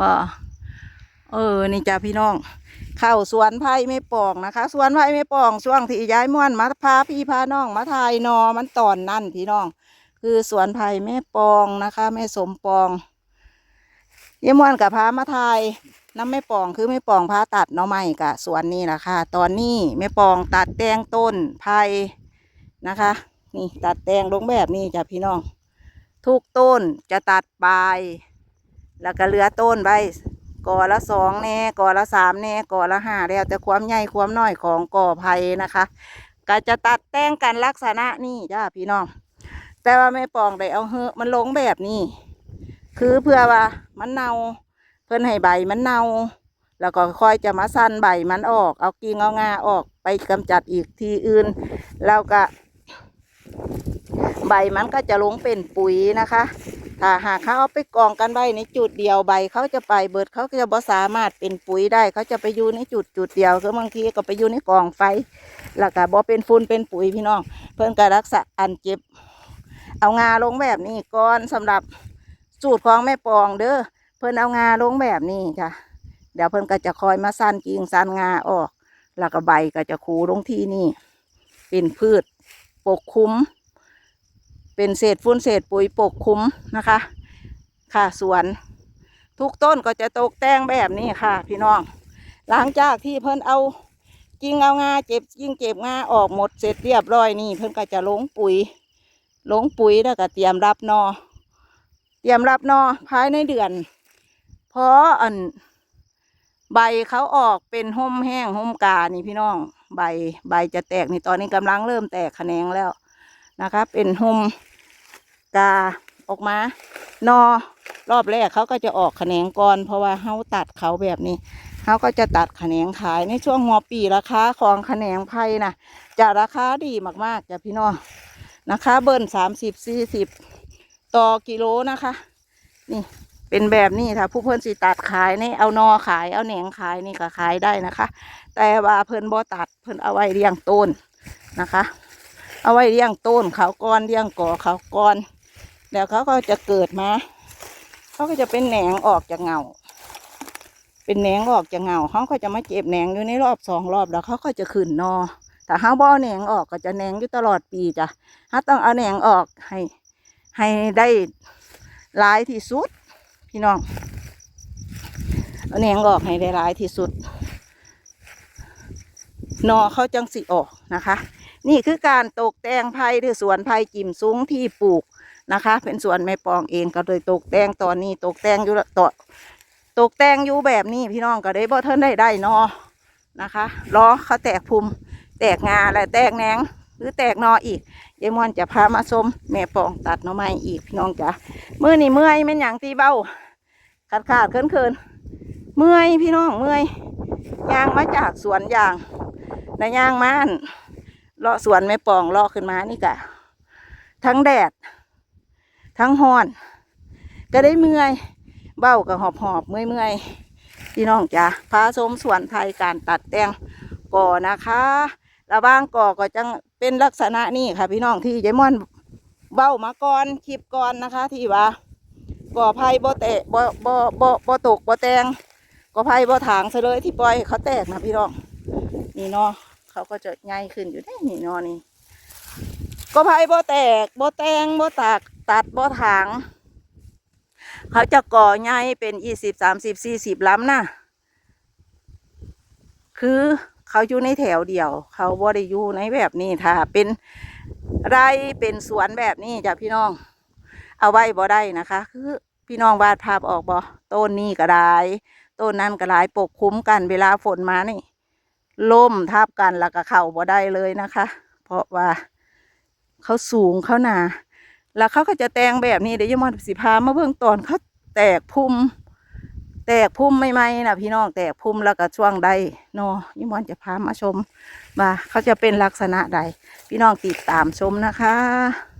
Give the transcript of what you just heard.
บ่เออ นี่จ้ะพี่น้อง เข้าสวนไผ่ไม่ปองนะคะ สวนไผ่ไม่ปอง ช่วงที่ย้ายม่วนมาพาพี่พาน้อง มาทายนอมันตอนนั่นพี่น้อง คือสวนไผ่แม่ปองนะคะแม่สมปองย้ายม่วนกับพามาทายน้ำแม่ปองคือแม่ปองพาตัดหน่อไม้กะสวนนี่แหละค่ะ ตอนนี้แม่ปองตัดแตงต้นไผ่นะคะ นี่ตัดแตงลงแบบนี้จ้ะพี่น้อง ทุกต้นจะตัดปลาย แล้วก็เหลือต้นไว้ก่อละสองแน่ก่อละสามแน่ก่อละห้าแล้ว แต่ความใหญ่ความน้อยของก่อไผ่นะคะก็จะตัดแต่งกันลักษณะนี่จ้าพี่น้อง แต่ว่าไม่ปองได้เอาเฮอมันลงแบบนี้ คือเพื่อว่ามันเนาเพิ่นให้ใบมันเนาแล้วก็ค่อยจะมาสั้นใบมันออก เอากิ่งเอางาออกไปกำจัดอีกทีอื่น แล้วก็ ใบมันก็จะลงเป็นปุ๋ยนะคะ ถ้าหากเขาเอาไปกองกันไว้ในจุดเดียวใบเขาจะไปเบิดเขาก็จะบ่สามารถเป็นปุ๋ยได้ เขาจะไปอยู่ในจุดจุดเดียวคือบางทีก็ไปอยู่ในกองไฟแล้วก็บ่เป็นฝุ่นเป็นปุ๋ยพี่น้อง เพิ่อนก็รักษาอันเจ็บ เอางาลงแบบนี้ก่อนสำหรับสูตรของแม่ปองเด้อเพิ่นเอางาลงแบบนี้จ้ะเดี๋ยวเพิ่นก็จะคอยมาสั้นกิ่งสั้นงาออก แล้วก็ใบก็จะคูลงที่นี่ เป็นพืชปกคลุม เป็นเศษฝุ่นเศษปุ๋ยปกคลุมนะคะ ค่ะสวน ทุกต้นก็จะตกแต่งแบบนี้ค่ะ พี่น้อง หลังจากที่เพิ่นเอากิ่งเอางาเจ็บกิ่งเจ็บงาออกหมดเสร็จเรียบร้อยนี่ เพิ่นก็จะลงปุ๋ย ลงปุ๋ยแล้วก็เตรียมรับนอ เตรียมรับนอภายในเดือนเพราะอันใบเขาออกเป็นห่มแห้งห่มกานี่พี่น้อง ใบใบจะแตกนี่ตอนนี้กำลังเริ่มแตกแขนงแล้ว นะคะ เป็นห่มกาออกมานอรอบแรกเขาก็จะออกแขนงก่อนเพราะว่าเขาตัดเขาแบบนี้เขาก็จะตัดแขนงขายในช่วงหัวปีราคาของแขนงไผ่นะจะราคาดีมากๆจ้ะพี่น้องนะคะ เบิ้ลสามสิบสี่สิบต่อกิโลนะคะ นี่เป็นแบบนี้ค่ะผู้เพิ่อนสิตัดขายนี่เอานอขายเอาแหนงขายนี่ก็ขายได้นะคะ แต่ว่าเพิ่นบ่ตัดเพิ่นเอาไว้เลี้ยงต้นนะคะ เอาไว้เลี้ยงต้นเขาก้อนเลี้ยงก่อเขาก้อนแล้วเขาก็จะเกิดมาเขาก็จะเป็นแหนงออกจากเงา เป็นแหนงออกจากเงาเขาก็จะมาเก็บแหนงอยู่ในรอบสองรอบแล้วเขาก็จะขึ้นนอแต่เขาบ่อแหนงออกก็จะแหนงอยู่ตลอดปีจ้ะถ้าต้องเอาแหนงออกให้ให้ได้หลายที่สุด พี่น้องเอาแหนงออกให้ได้หลายที่สุดนอเขาจังสิออกนะคะ นี่คือการตกแต่งไผ่หรือสวนไผ่จิมซุ้งที่ปลูกนะคะ เป็นสวนแม่ปองเองก็เลยตกแต่งตอนนี้ตกแต่งอยู่ต่อตกแต่งอยู่แบบนี้พี่น้องก็ได้บ่เทินได้ได้นอนะคะล้อเขาแตกภูมิแตกงาและแตกแหนงหรือแตกนออีกยายมอนจะพามาชมแม่ปองตัดหน่อไม้อีกพี่น้องจ้ะมือนี่เมื่อยแม่นหยังตีเบ้าขาดขาดเคินเคินเมื่อยพี่น้องเมื่อยยางมาจากสวนยางแต่ยางม่าน เลาะสวนแม่ปองเลาะขึ้นมานี่กะทั้งแดด ทั้งหอน ก็ได้เมื่อย เบ้ากับหอบหอบเมื่อยเมื่อยๆพี่น้องจ้ะพาชมสวนไทยการตัดแต่งก่อนะคะระหว่างก่อก็จังเป็นลักษณะนี้ค่ะ พี่น้องที่ยายม่อนเบ้ามาก่อนคลิปก่อนนะคะ ที่ว่าก่อไผ่บ่แตะบ่บ่บ่บ่ตกบ่แตงก่อไผ่บ่ถางซะเลยที่ปล่อยเขาแตกนะพี่น้องนี่เนาะ เขาก็จะใหญ่ขึ้นอยู่ได้นี่นาะนี่ก็ไผ่บ่แตกบ่แตงบ่ตากตัดบ่ถางเขาจะก่อใหญ่เป็นยี่สิบสามสิบสี่สิบล้ำนะคือเขาอยู่ในแถวเดียว เขาบ่ได้อยู่ในแบบนี้ถ้าเป็นไรเป็นสวนแบบนี้จ้ะพี่น้อง เอาไว้บ่ได้นะคะ คือพี่น้องวาดภาพออกบ่ต้นนี้ก็ได้ต้นนั้นก็ได้ปกคลุมกันเวลาฝนมานี่ ล่มทับกันแล้วก็เข้าบ่ได้เลยนะคะ เพราะว่าเขาสูงเขาหนาแล้วเขาก็จะแตงแบบนี้เดี๋ยวยมอนสิพามาเบิ่งตอนเขาแตกพุ่ม แตกพุ่มไม่ไหมนะพี่น้องแตกพุ่มแล้วก็ช่วงใดเนาะยายมอนจะพามาชมว่าเขาจะเป็นลักษณะใด พี่น้องติดตามชมนะคะ